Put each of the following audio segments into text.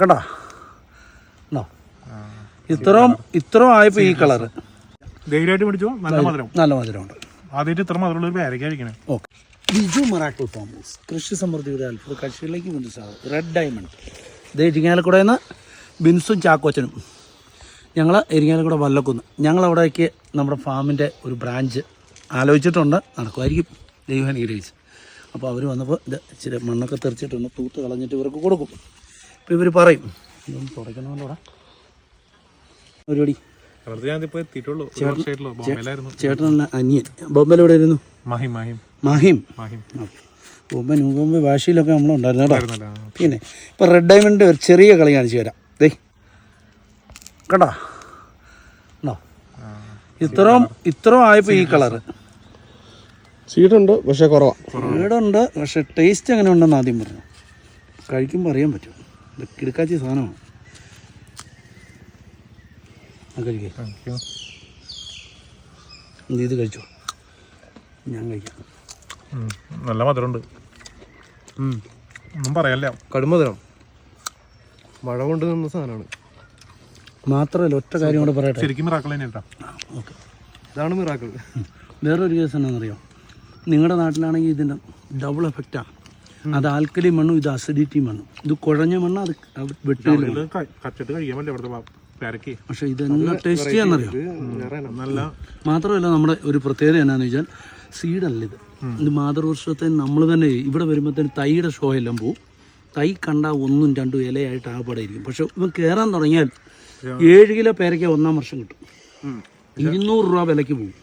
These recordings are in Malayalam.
കണ്ടോ? ഉണ്ടോ ഇത്രയും ഇത്രയും ആയപ്പോൾ ഈ കളറ്. ധൈര്യമായിട്ട് പിടിച്ചോ? നല്ല മധുരം. നല്ല മധുരമുണ്ട്. ആദ്യമായിട്ട് ഇത്ര മധുരമുള്ള ഒരു ഓക്കെ. ബിജു മറാക്കിൾ തോമസ് കൃഷി സമൃദ്ധിയുടെ അത്ഭുത കക്ഷികളിലേക്ക് കൊണ്ട് സാധനം റെഡ് ഡയമണ്ട് ഇത് ഇരിങ്ങാലക്കുടയിൽ നിന്ന് ബിൻസും ചാക്കോച്ചനും. ഞങ്ങൾ ഇരിങ്ങാലക്കുട വല്ലക്കുന്ന്. ഞങ്ങളവിടേക്ക് നമ്മുടെ ഫാമിന്റെ ഒരു ബ്രാഞ്ച് ആലോചിച്ചിട്ടുണ്ട്. നടക്കുമായിരിക്കും. ദൈവം അനുഗ്രഹിച്ച്. അപ്പോൾ അവർ വന്നപ്പോൾ ഇത് ഇച്ചിരി മണ്ണൊക്കെ തെറിച്ചിട്ടുണ്ട് തൂത്ത് കളഞ്ഞിട്ട് ഇവർക്ക് കൊടുക്കും. അപ്പോൾ ഇവർ പറയും. ഇതൊന്ന് തുടയ്ക്കണമല്ലോടാ പരിപാടി അവിടുത്തെ ഞാനിപ്പോ എത്തിയിട്ടുള്ളൂ. ഒരു വർഷമായിട്ടുള്ളൂ. ബോംബെയിലായിരുന്നു ചേട്ടനല്ല അനിയൻ. ബൊമ്പൽ എവിടെ ഇരുന്നു മാഹിം മാഹിം. മാഹിം. മാഹിം. ബൊമ്പ ന്യൂബൊമ്പ ഭാഷയിലൊക്കെ നമ്മളുണ്ടായിരുന്നു കേട്ടോ. പിന്നെ ഇപ്പം റെഡ് ഡയമണ്ട് ഒരു ചെറിയ കളി കാണിച്ചു തരാം. ദേ. കണ്ടോ? ഉണ്ടോ ഇത്രയും ഇത്രയും ആയപ്പോൾ ഈ കളറ് സീഡുണ്ട് പക്ഷെ കുറവാണ് വീടുണ്ട് പക്ഷെ ടേസ്റ്റ് എങ്ങനെ ഉണ്ടെന്ന് ആദ്യം പറഞ്ഞു. കഴിക്കുമ്പോൾ അറിയാൻ പറ്റും ഇത് കിടക്കാച്ചി സാധനമാണ് കഴിക്കേ. ഇത് കഴിച്ചോ. ഞാൻ കഴിക്കാം. നല്ല മധുരമുണ്ട്. ഒന്നും പറയല്ല. കടുമധുരം മഴ കൊണ്ട് നിന്ന സാധനമാണ്. മാത്രമല്ല ഒറ്റ കാര്യം കൂടെ പറയട്ടെ. ശരിക്കും മിറാക്കൾ തന്നെ കേട്ടോ. ഓക്കെ. ഇതാണ് മിറാക്കൾ. വേറൊരു കേസ് എന്താണെന്നറിയോ? നിങ്ങളുടെ നാട്ടിലാണെങ്കിൽ ഇതിന്റെ ഡബിൾ എഫക്റ്റാണ് അത് ആൽക്കലി മണ്ണും ഇത് അസിഡിറ്റി മണ്ണും. ഇത് കുഴഞ്ഞ മണ്ണ് അത് വെട്ടി പക്ഷെ ഇത് എന്നാ ടേസ്റ്റ് ചെയ്യാന്നറിയോ? നല്ല മാത്രമല്ല നമ്മുടെ ഒരു പ്രത്യേകത എന്നാന്ന് വെച്ചാൽ സീഡല്ല ഇത്. ഇത് മാതൃവർഷത്തെ നമ്മൾ തന്നെ ഇവിടെ വരുമ്പോഴത്തേന് തൈയുടെ ഷോ എല്ലാം പോവും. തൈ കണ്ടാൽ ഒന്നും രണ്ടും ഇലയായിട്ട് ആ പടം ഇരിക്കും. പക്ഷെ ഇവൻ കയറാൻ തുടങ്ങിയാൽ ഏഴ് കിലോ പേരയ്ക്ക ഒന്നാം വർഷം കിട്ടും. ഇരുന്നൂറ് രൂപ വിലയ്ക്ക് പോകും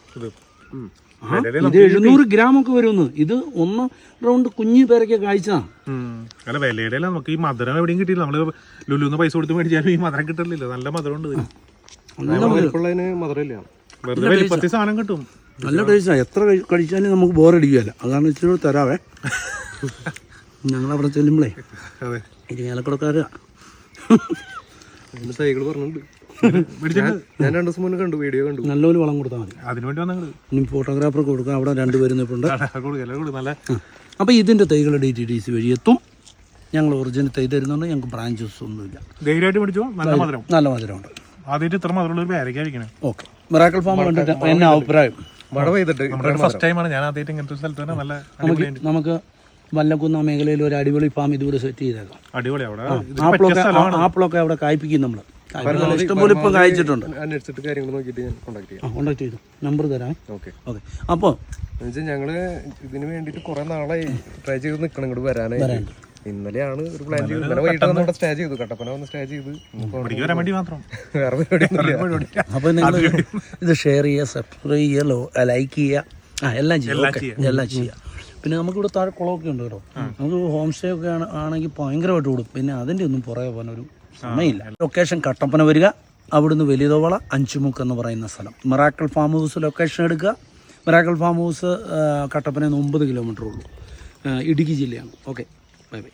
ഇത് എഴുന്നൂറ് ഗ്രാം ഒക്കെ വരുമെന്ന് ഇത് ഒന്ന് റൗണ്ട് കുഞ്ഞു പേരൊക്കെ കാഴ്ചതാണ്. അല്ല വിലയുടെ നമുക്ക് ഈ മധുരം എവിടെയും കിട്ടിയില്ല. നമ്മൾ ലുലുന്ന് പൈസ കൊടുത്ത് മേടിച്ചാലും ഈ മധുരം കിട്ടില്ലല്ലോ നല്ല മധുരം. ഉണ്ട്. മധുരമില്ല. വെറുതെ വലിപ്പത്തിൽ സാധനം കിട്ടും. നല്ല ടേസ്റ്റാണ് എത്ര കഴിച്ചാലും നമുക്ക് ബോറടിക്കുകയല്ല അതാണ് ഇച്ചിരി തരാവേ. ഞങ്ങളവിടെ ചെല്ലുമ്പോഴേ അതെ. ഇരിങ്ങാലക്കുടക്കാരാ സൈക്കിൾ പറഞ്ഞിട്ടുണ്ട്. ഞാൻ രണ്ടു ദിവസം മുന്നേ കണ്ടു വീഡിയോ കണ്ടു. നല്ലൊരു വളം കൊടുത്താൽ മതി. അതിനുവേണ്ടി വന്നു ഇനി ഫോട്ടോഗ്രാഫർക്ക് കൊടുക്കാം അവിടെ രണ്ടുപേരും നിൽപ്പുണ്ട് അപ്പൊ ഇതിന്റെ നല്ല അപ്പോൾ ഇതിന്റെ തൈകൾ ഡി ടി ഡി സി വഴി എത്തും. ഞങ്ങൾ ഒറിജിനൽ തൈ തരുന്നുണ്ട് ഞങ്ങൾക്ക് ബ്രാഞ്ചസ് ഒന്നുമില്ല. ധൈര്യമായിട്ട് നല്ല മധുരം. നല്ല മധുരമുണ്ട്. ആദ്യമായിട്ട് ഇത്ര മധുരമുള്ള ഒരു പേരയ്ക്കായിരിക്കണേ ഓക്കെ. മിറാക്കൽ ഫാം കണ്ടിട്ട് എന്നെ അഭിപ്രായം. മഴ പെയ്തിട്ട് നമ്മുടെ ഫസ്റ്റ് ടൈമാണ് ഞാൻ ആദ്യമായിട്ട് ഇങ്ങനത്തെ ഒരു സ്ഥലത്ത് തന്നെ നല്ല നമുക്ക് നമുക്ക് വല്ലക്കുന്ന മേഖലയിൽ ഒരു അടിപൊളി ഫാം ഇതുപോലെ സെറ്റ് ചെയ്തേക്കാം. അടിപൊളി അവിടെ. ആപ്പിളൊക്കെ അവിടെ കായ്പിക്കും നമ്മൾ ഇഷ്ടംപോലെ ഇപ്പം കായ്ച്ചിട്ടുണ്ട്. അന്വേഷിച്ചിട്ട് കാര്യങ്ങൾ നോക്കിയിട്ട് ഞാൻ കോണ്ടാക്ട് ചെയ്യാം. ആ കോണ്ടാക്ട് ചെയ്തു. നമ്പർ തരാം. ഓക്കെ ഓക്കെ അപ്പോൾ ഞങ്ങൾ ഇതിന് വേണ്ടിയിട്ട് കൊറേ നാളായി ട്രൈ ചെയ്ത് നിക്കണം ഇങ്ങോട്ട് വരാനായി ഇന്നലെയാണ് ഒരു പ്ലാൻ ചെയ്തത്. ഇന്നലെ വൈകിട്ട് വന്ന് ഇവിടെ സ്റ്റേ ചെയ്തു. കട്ടപ്പന വന്ന് സ്റ്റേ ചെയ്ത്. വരാൻ വേണ്ടി മാത്രം. വേറെ പരിപാടി അപ്പോൾ നിങ്ങൾ ഇത് ഷെയർ ചെയ്യുക സബ്സ്ക്രൈബ് ചെയ്യുക ലൈക്ക് ചെയ്യുക. ആ എല്ലാം ചെയ്യുക. എല്ലാം ചെയ്യുക. പിന്നെ നമുക്കിവിടെ താഴെ കുളമൊക്കെ ഉണ്ട് കേട്ടോ. നമുക്ക് ഹോം സ്റ്റേ ഒക്കെ ആണെങ്കിൽ ആണെങ്കിൽ ഭയങ്കരമായിട്ട് കൂടും പിന്നെ അതിന്റെ ഒന്നും പുറകെ പോകാൻ ഒരു സമയമില്ല. ലൊക്കേഷൻ കട്ടപ്പന വരിക അവിടുന്ന് വലിയതോവള അഞ്ചുമുക്ക് എന്ന് പറയുന്ന സ്ഥലം. മിറാക്കിൾ ഫാം ഹൗസ് ലൊക്കേഷൻ എടുക്കുക. മിറാക്കിൾ ഫാം ഹൗസ് കട്ടപ്പനയിൽ നിന്ന് ഒമ്പത് കിലോമീറ്റർ ഉള്ളൂ. ഇടുക്കി ജില്ലയാണ്. Okay bye bye